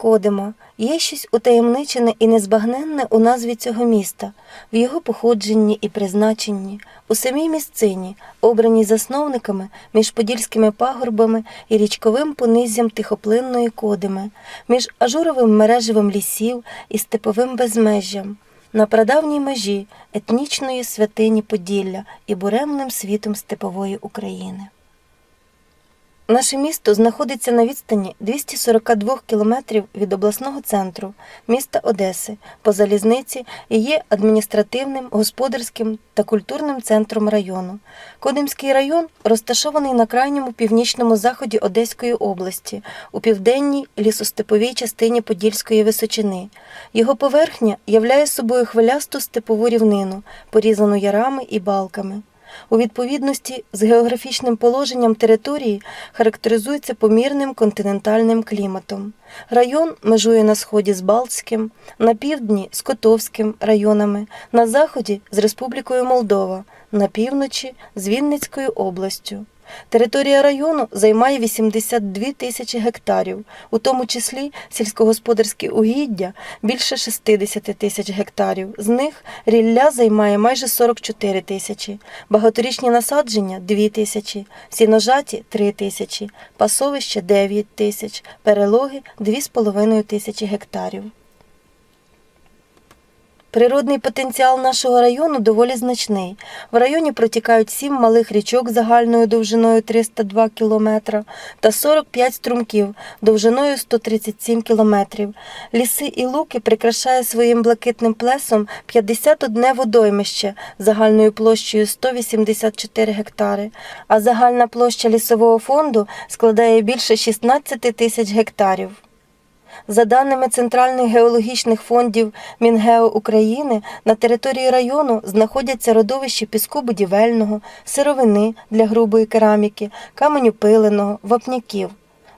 Кодима. Є щось утаємничене і незбагненне у назві цього міста, в його походженні і призначенні, у самій місцині, обраній засновниками між подільськими пагорбами і річковим понизям тихоплинної кодими, між ажуровим мережевим лісів і степовим безмежжям, на прадавній межі етнічної святині Поділля і буремним світом степової України. Наше місто знаходиться на відстані 242 кілометрів від обласного центру міста Одеси по залізниці і є адміністративним, господарським та культурним центром району. Кодимський район розташований на крайньому північному заході Одеської області, у південній лісостеповій частині Подільської височини. Його поверхня являє собою хвилясту степову рівнину, порізану ярами і балками. У відповідності з географічним положенням території характеризується помірним континентальним кліматом. Район межує на сході з Балтським, на півдні з Котовським районами, на заході з Республікою Молдова, на півночі з Вінницькою областю. Територія району займає 82 тисячі гектарів, у тому числі сільськогосподарські угіддя більше 60 тисяч гектарів. З них рілля займає майже 44 тисячі, багаторічні насадження 2 тисячі, сіножаті 3 тисячі, пасовище 9 тисяч, перелоги 2,5 тисячі гектарів. Природний потенціал нашого району доволі значний. В районі протікають сім малих річок загальною довжиною 302 кілометра та 45 струмків довжиною 137 кілометрів. Ліси і луки прикрашає своїм блакитним плесом 51 водоймище загальною площею 184 гектари, а загальна площа лісового фонду складає більше 16 тисяч гектарів. За даними Центральних геологічних фондів Мінгео України, на території району знаходяться родовища піску будівельного, сировини для грубої кераміки, каменю пиленого, вапняків.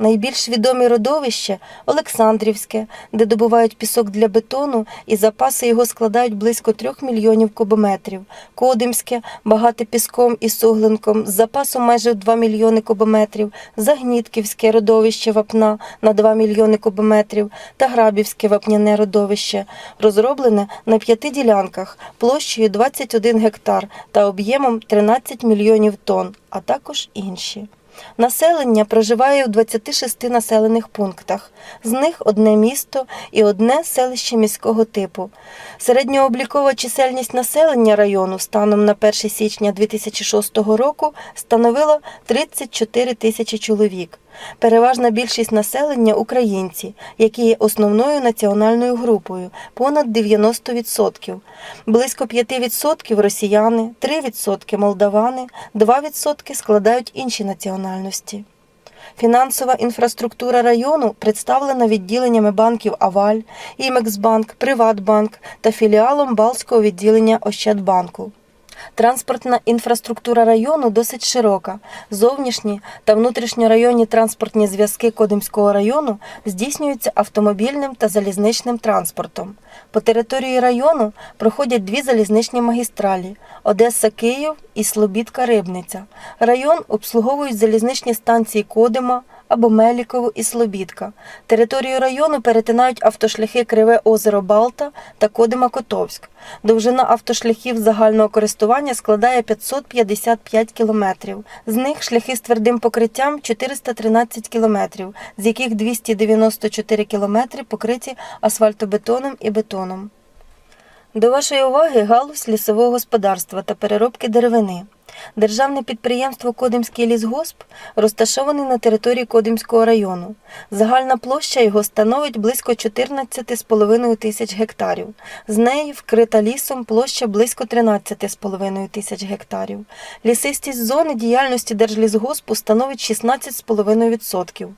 Найбільш відомі родовища Олександрівське, де добувають пісок для бетону і запаси його складають близько 3 мільйонів кубометрів. Кодимське, багате піском і суглинком з запасом майже в 2 мільйони кубометрів, Загнітківське родовище вапна на 2 мільйони кубометрів та Грабівське вапняне родовище, розроблене на п'яти ділянках площею 21 гектар та об'ємом 13 мільйонів тонн, а також інші. Населення проживає у 26 населених пунктах. З них одне місто і одне селище міського типу. Середньооблікова чисельність населення району станом на 1 січня 2006 року становила 34 тисячі чоловік. Переважна більшість населення українці, які є основною національною групою, понад 90%. Близько 5% росіяни, 3% молдавани, 2% складають інші національності. Фінансова інфраструктура району представлена відділеннями банків Аваль, Імексбанк, Приватбанк та філіалом Балтського відділення Ощадбанку. Транспортна інфраструктура району досить широка. Зовнішні та внутрішньорайонні транспортні зв'язки Кодимського району здійснюються автомобільним та залізничним транспортом. По території району проходять дві залізничні магістралі Одеса-Київ і Слобідка-Рибниця. Район обслуговують залізничні станції Кодима або Меліково і Слобідка. Територію району перетинають автошляхи Криве озеро Балта та Кодима-Котовськ. Довжина автошляхів загального користування складає 555 кілометрів. З них шляхи з твердим покриттям 413 кілометрів, з яких 294 кілометри покриті асфальтобетоном і бетоном. До вашої уваги галузь лісового господарства та переробки деревини. Державне підприємство Кодимський лісгосп розташований на території Кодимського району. Загальна площа його становить близько 14,5 тисяч гектарів. З неї вкрита лісом площа близько 13,5 тисяч гектарів. Лісистість зони діяльності Держлісгоспу становить 16,5%.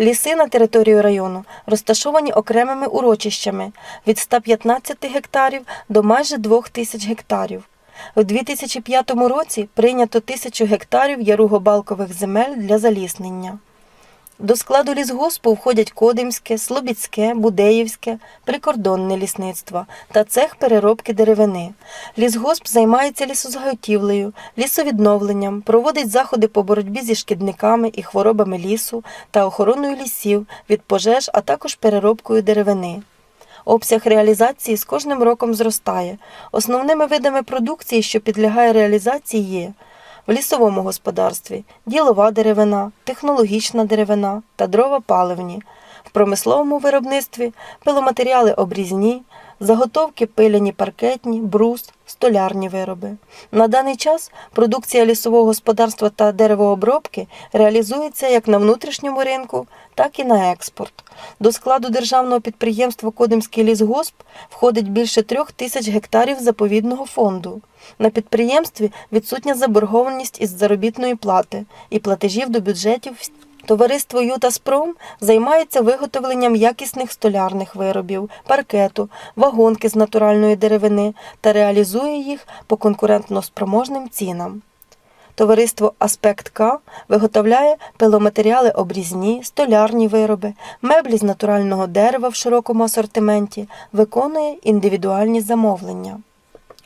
Ліси на території району розташовані окремими урочищами від 115 гектарів до майже 2 тисяч гектарів. У 2005 році прийнято тисячу гектарів яруго-балкових земель для заліснення. До складу лісгоспу входять Кодимське, Слобідське, Будеївське, прикордонне лісництво та цех переробки деревини. Лісгосп займається лісозаготівлею, лісовідновленням, проводить заходи по боротьбі зі шкідниками і хворобами лісу та охороною лісів від пожеж, а також переробкою деревини. Обсяг реалізації з кожним роком зростає. Основними видами продукції, що підлягає реалізації, є в лісовому господарстві ділова деревина, технологічна деревина та дрова паливні, в промисловому виробництві пиломатеріали обрізні, заготовки пиляні паркетні, брус, столярні вироби. На даний час продукція лісового господарства та деревообробки реалізується як на внутрішньому ринку, так і на експорт. До складу державного підприємства Кодимський лісгосп входить більше трьох тисяч гектарів заповідного фонду. На підприємстві відсутня заборгованість із заробітної плати і платежів до бюджетів. Товариство Ютаспром займається виготовленням якісних столярних виробів, паркету, вагонки з натуральної деревини та реалізує їх по конкурентноспроможним цінам. Товариство Аспект К виготовляє пиломатеріали обрізні, столярні вироби, меблі з натурального дерева в широкому асортименті, виконує індивідуальні замовлення.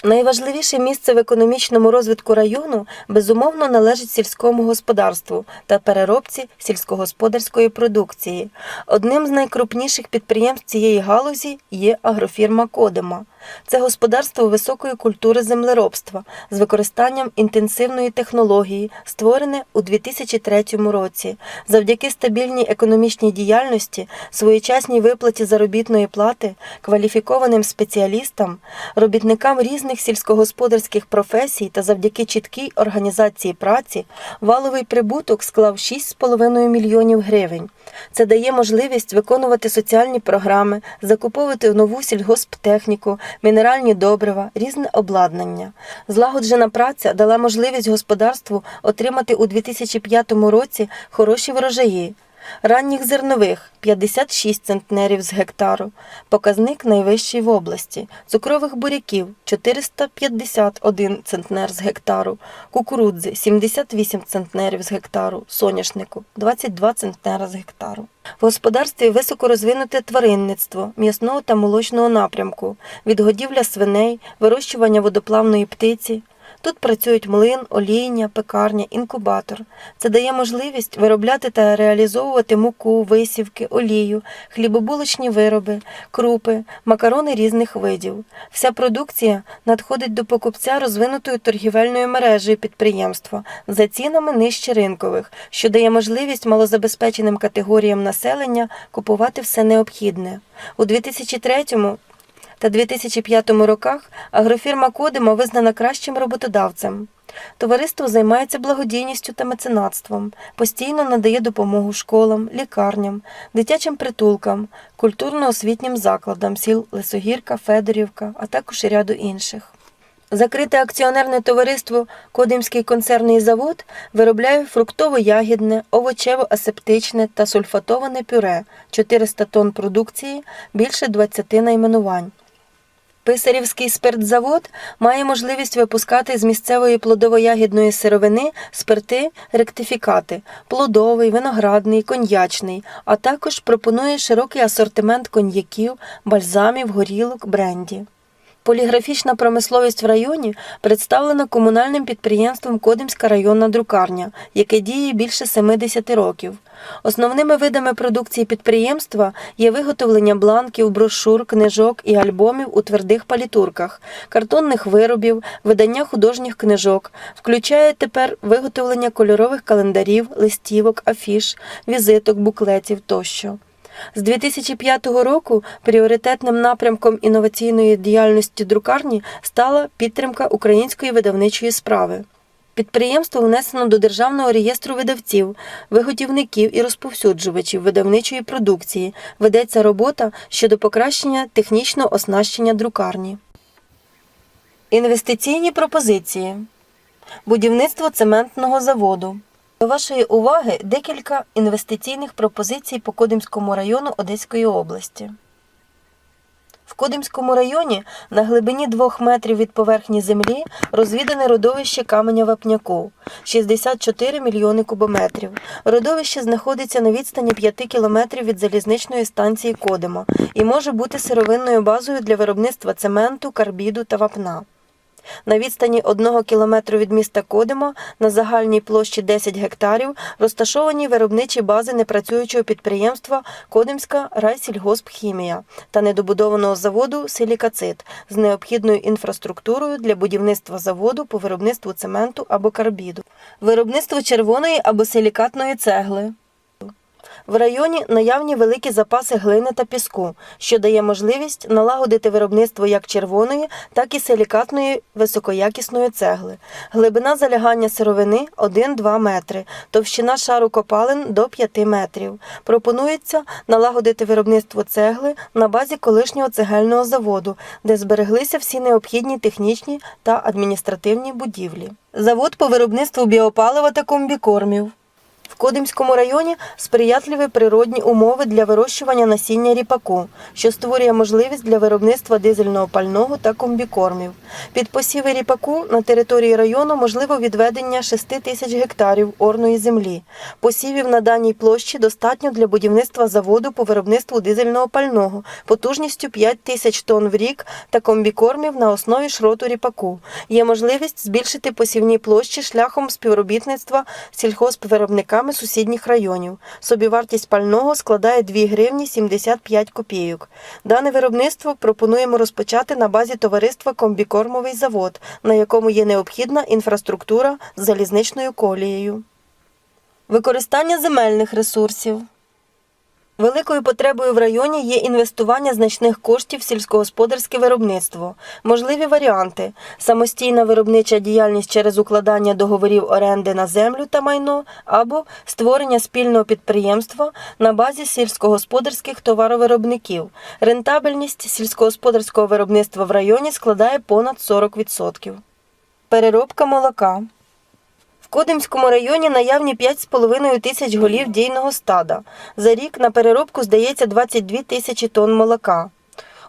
Найважливіше місце в економічному розвитку району безумовно належить сільському господарству та переробці сільськогосподарської продукції. Одним з найкрупніших підприємств цієї галузі є агрофірма Кодема. Це господарство високої культури землеробства з використанням інтенсивної технології, створене у 2003 році. Завдяки стабільній економічній діяльності, своєчасній виплаті заробітної плати, кваліфікованим спеціалістам, робітникам різних сільськогосподарських професій та завдяки чіткій організації праці, валовий прибуток склав 6,5 мільйонів гривень. Це дає можливість виконувати соціальні програми, закуповувати нову сільгосптехніку, мінеральні добрива, різне обладнання. Злагоджена праця дала можливість господарству отримати у 2005 році хороші врожаї. Ранніх зернових 56 центнерів з гектару, показник найвищий в області, цукрових буряків 451 центнер з гектару, кукурудзи 78 центнерів з гектару, соняшнику 22 центнера з гектару. В господарстві високо розвинуте тваринництво, м'ясного та молочного напрямку, відгодівля свиней, вирощування водоплавної птиці. Тут працюють млин, олійня, пекарня, інкубатор. Це дає можливість виробляти та реалізовувати муку, висівки, олію, хлібобулочні вироби, крупи, макарони різних видів. Вся продукція надходить до покупця розвинутою торгівельною мережею підприємства за цінами нижче ринкових, що дає можливість малозабезпеченим категоріям населення купувати все необхідне. У 2003 та 2005 роках агрофірма Кодима визнана кращим роботодавцем. Товариство займається благодійністю та меценатством, постійно надає допомогу школам, лікарням, дитячим притулкам, культурно-освітнім закладам сіл Лисогірка, Федорівка, а також і ряду інших. Закрите акціонерне товариство Кодимський концерний завод виробляє фруктово-ягідне, овочево-асептичне та сульфатоване пюре, 400 тонн продукції, більше 20 найменувань. Писарівський спиртзавод має можливість випускати з місцевої плодово-ягідної сировини спирти ректифікати плодовий, виноградний, коньячний, а також пропонує широкий асортимент коньяків, бальзамів, горілок, бренді. Поліграфічна промисловість в районі представлена комунальним підприємством Кодимська районна друкарня, яке діє більше 70 років. Основними видами продукції підприємства є виготовлення бланків, брошур, книжок і альбомів у твердих палітурках, картонних виробів, видання художніх книжок, включає тепер виготовлення кольорових календарів, листівок, афіш, візиток, буклетів тощо. З 2005 року пріоритетним напрямком інноваційної діяльності друкарні стала підтримка української видавничої справи. Підприємство внесено до Державного реєстру видавців, виготівників і розповсюджувачів видавничої продукції. Ведеться робота щодо покращення технічного оснащення друкарні. Інвестиційні пропозиції. Будівництво цементного заводу. До вашої уваги декілька інвестиційних пропозицій по Кодимському району Одеської області. В Кодимському районі на глибині 2 метрів від поверхні землі розвідане родовище каменя вапняку 64 мільйони кубометрів. Родовище знаходиться на відстані 5 кілометрів від залізничної станції Кодима і може бути сировинною базою для виробництва цементу, карбіду та вапна. На відстані 1 кілометру від міста Кодима на загальній площі 10 гектарів розташовані виробничі бази непрацюючого підприємства Кодимська райсільгоспхімія та недобудованого заводу Силікацит з необхідною інфраструктурою для будівництва заводу по виробництву цементу або карбіду, виробництво червоної або силікатної цегли. В районі наявні великі запаси глини та піску, що дає можливість налагодити виробництво як червоної, так і силікатної високоякісної цегли. Глибина залягання сировини 1-2 метри, товщина шару копалин до 5 метрів. Пропонується налагодити виробництво цегли на базі колишнього цегельного заводу, де збереглися всі необхідні технічні та адміністративні будівлі. Завод по виробництву біопалива та комбікормів. В Кодимському районі сприятливі природні умови для вирощування насіння ріпаку, що створює можливість для виробництва дизельного пального та комбікормів. Під посіви ріпаку на території району можливо відведення 6 тисяч гектарів орної землі. Посівів на даній площі достатньо для будівництва заводу по виробництву дизельного пального потужністю 5 тисяч тонн в рік та комбікормів на основі шроту ріпаку. Є можливість збільшити посівні площі шляхом співробітництва з сільхозвиробниками сусідніх районів. Собівартість пального складає 2 гривні 75 копійок. Дане виробництво пропонуємо розпочати на базі товариства Комбікормовий завод, на якому є необхідна інфраструктура з залізничною колією. Використання земельних ресурсів. Великою потребою в районі є інвестування значних коштів в сільськогосподарське виробництво. Можливі варіанти: самостійна виробнича діяльність через укладання договорів оренди на землю та майно, або створення спільного підприємства на базі сільськогосподарських товаровиробників. Рентабельність сільськогосподарського виробництва в районі складає понад 40%. Переробка молока. В Кодимському районі наявні 5,5 тисяч голів дійного стада. За рік на переробку здається 22 тисячі тонн молока.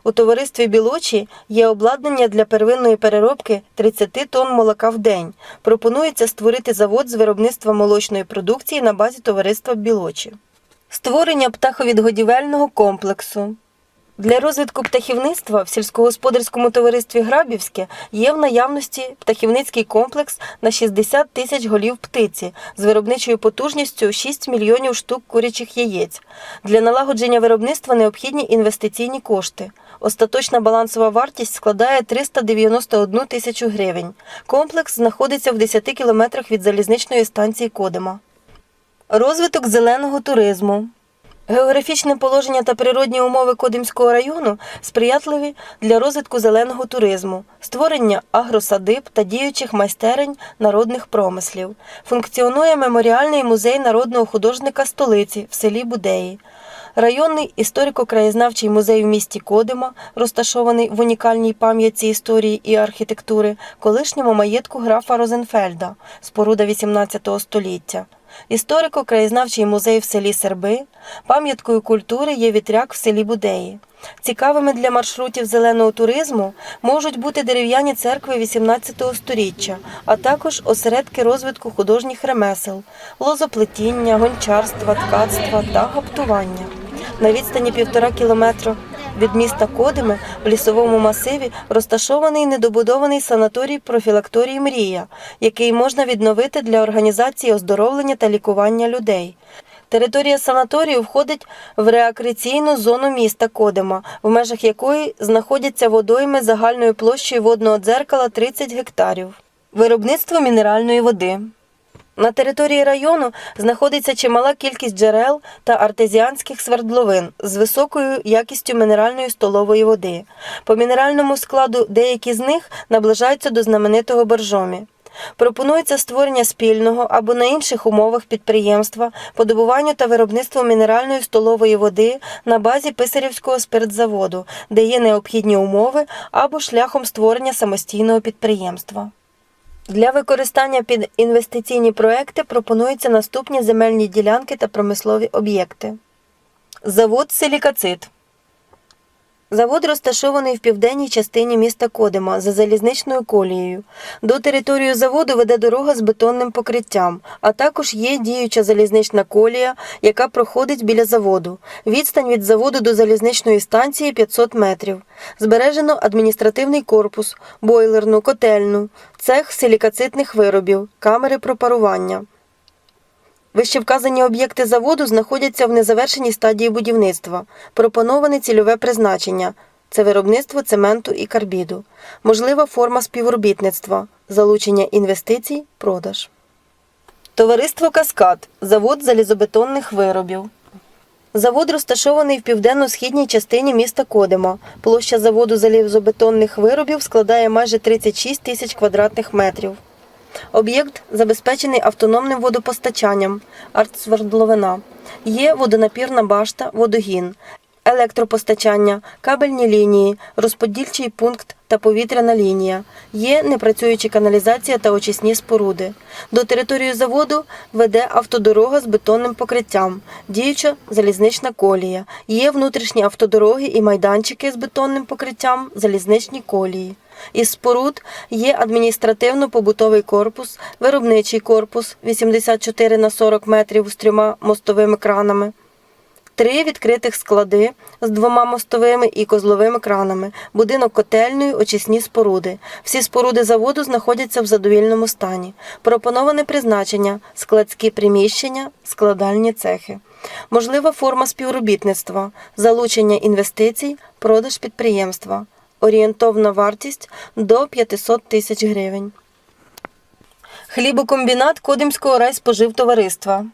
У товаристві Білочі є обладнання для первинної переробки 30 тонн молока в день. Пропонується створити завод з виробництва молочної продукції на базі товариства Білочі. Створення птаховідгодівельного комплексу. Для розвитку птахівництва в сільськогосподарському товаристві Грабівське є в наявності птахівницький комплекс на 60 тисяч голів птиці з виробничою потужністю 6 мільйонів штук курячих яєць. Для налагодження виробництва необхідні інвестиційні кошти. Остаточна балансова вартість складає 391 тисячу гривень. Комплекс знаходиться в 10 кілометрах від залізничної станції Кодима. Розвиток зеленого туризму. Географічне положення та природні умови Кодимського району сприятливі для розвитку зеленого туризму, створення агросадиб та діючих майстерень народних промислів. Функціонує меморіальний музей народного художника столиці в селі Будеї. Районний історико-краєзнавчий музей в місті Кодима, розташований в унікальній пам'ятці історії і архітектури, колишньому маєтку графа Розенфельда, споруда XVIII століття. Історико-краєзнавчий музей в селі Серби, пам'яткою культури є вітряк в селі Будеї. Цікавими для маршрутів зеленого туризму можуть бути дерев'яні церкви XVIII століття, а також осередки розвитку художніх ремесел, лозоплетіння, гончарства, ткацтва та гаптування. На відстані півтора кілометра від міста Кодиме в лісовому масиві розташований недобудований санаторій профілакторій Мрія, який можна відновити для організації оздоровлення та лікування людей. Територія санаторію входить в реакреційну зону міста Кодима, в межах якої знаходяться водойми загальною площею водного дзеркала 30 гектарів. Виробництво мінеральної води. На території району знаходиться чимала кількість джерел та артезіанських свердловин з високою якістю мінеральної столової води. По мінеральному складу деякі з них наближаються до знаменитого боржомі. Пропонується створення спільного або на інших умовах підприємства по добуванню та виробництву мінеральної столової води на базі Писарівського спиртзаводу, де є необхідні умови, або шляхом створення самостійного підприємства. Для використання під інвестиційні проекти пропонуються наступні земельні ділянки та промислові об'єкти. Завод Силікацит. Завод розташований в південній частині міста Кодима за залізничною колією. До території заводу веде дорога з бетонним покриттям, а також є діюча залізнична колія, яка проходить біля заводу. Відстань від заводу до залізничної станції 500 метрів. Збережено адміністративний корпус, бойлерну, котельну, цех силікацитних виробів, камери пропарування. Вищевказані об'єкти заводу знаходяться в незавершеній стадії будівництва. Пропоноване цільове призначення це виробництво цементу і карбіду. Можлива форма співробітництва, залучення інвестицій, продаж. Товариство Каскад завод залізобетонних виробів. Завод розташований в південно-східній частині міста Кодима. Площа заводу залізобетонних виробів складає майже 36 тисяч квадратних метрів. Об'єкт забезпечений автономним водопостачанням, артсвердловина. Є водонапірна башта, водогін, електропостачання, кабельні лінії, розподільчий пункт та повітряна лінія. Є непрацююча каналізація та очисні споруди. До території заводу веде автодорога з бетонним покриттям, діюча залізнична колія. Є внутрішні автодороги і майданчики з бетонним покриттям, залізничні колії. Із споруд є адміністративно-побутовий корпус, виробничий корпус 84 на 40 метрів з трьома мостовими кранами, три відкритих склади з двома мостовими і козловими кранами, будинок котельної, очисні споруди. Всі споруди заводу знаходяться в задовільному стані. Пропоноване призначення – складські приміщення, складальні цехи. Можлива форма співробітництва, залучення інвестицій, продаж підприємства. Орієнтовна вартість до 500 тисяч гривень. Хлібокомбінат Кодимського райспоживтовариства.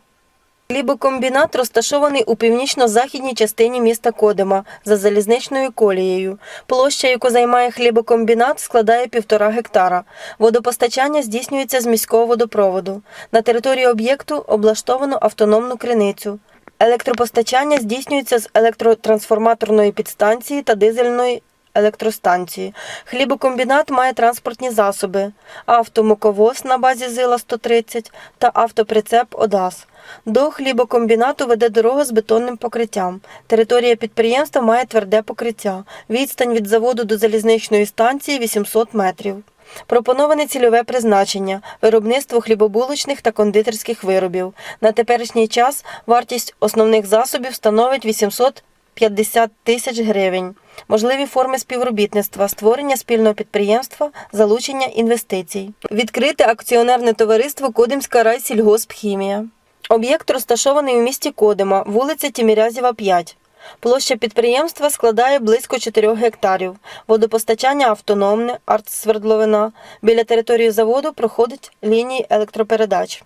Хлібокомбінат розташований у північно-західній частині міста Кодима за залізничною колією. Площа, яку займає хлібокомбінат, складає півтора гектара. Водопостачання здійснюється з міського водопроводу. На території об'єкту облаштовано автономну криницю. Електропостачання здійснюється з електротрансформаторної підстанції та дизельної електростанції. Хлібокомбінат має транспортні засоби: автомуковоз на базі ЗИЛа 130 та автоприцеп ОДАС. До хлібокомбінату веде дорога з бетонним покриттям. Територія підприємства має тверде покриття. Відстань від заводу до залізничної станції 800 метрів. Пропоноване цільове призначення виробництво хлібобулочних та кондитерських виробів. На теперішній час вартість основних засобів становить 850 тисяч гривень. Можливі форми співробітництва, створення спільного підприємства, залучення інвестицій. Відкрите акціонерне товариство Кодимська райсільгоспхімія. Об'єкт розташований у місті Кодима, вулиця Тімірязєва, 5. Площа підприємства складає близько 4 гектарів. Водопостачання автономне, артсвердловина. Біля території заводу проходить лінії електропередач.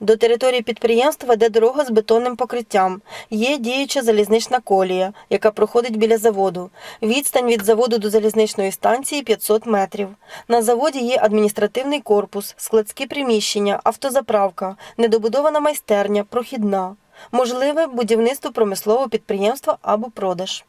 До території підприємства веде дорога з бетонним покриттям. Є діюча залізнична колія, яка проходить біля заводу. Відстань від заводу до залізничної станції 500 метрів. На заводі є адміністративний корпус, складські приміщення, автозаправка, недобудована майстерня, прохідна. Можливе будівництво промислового підприємства або продаж.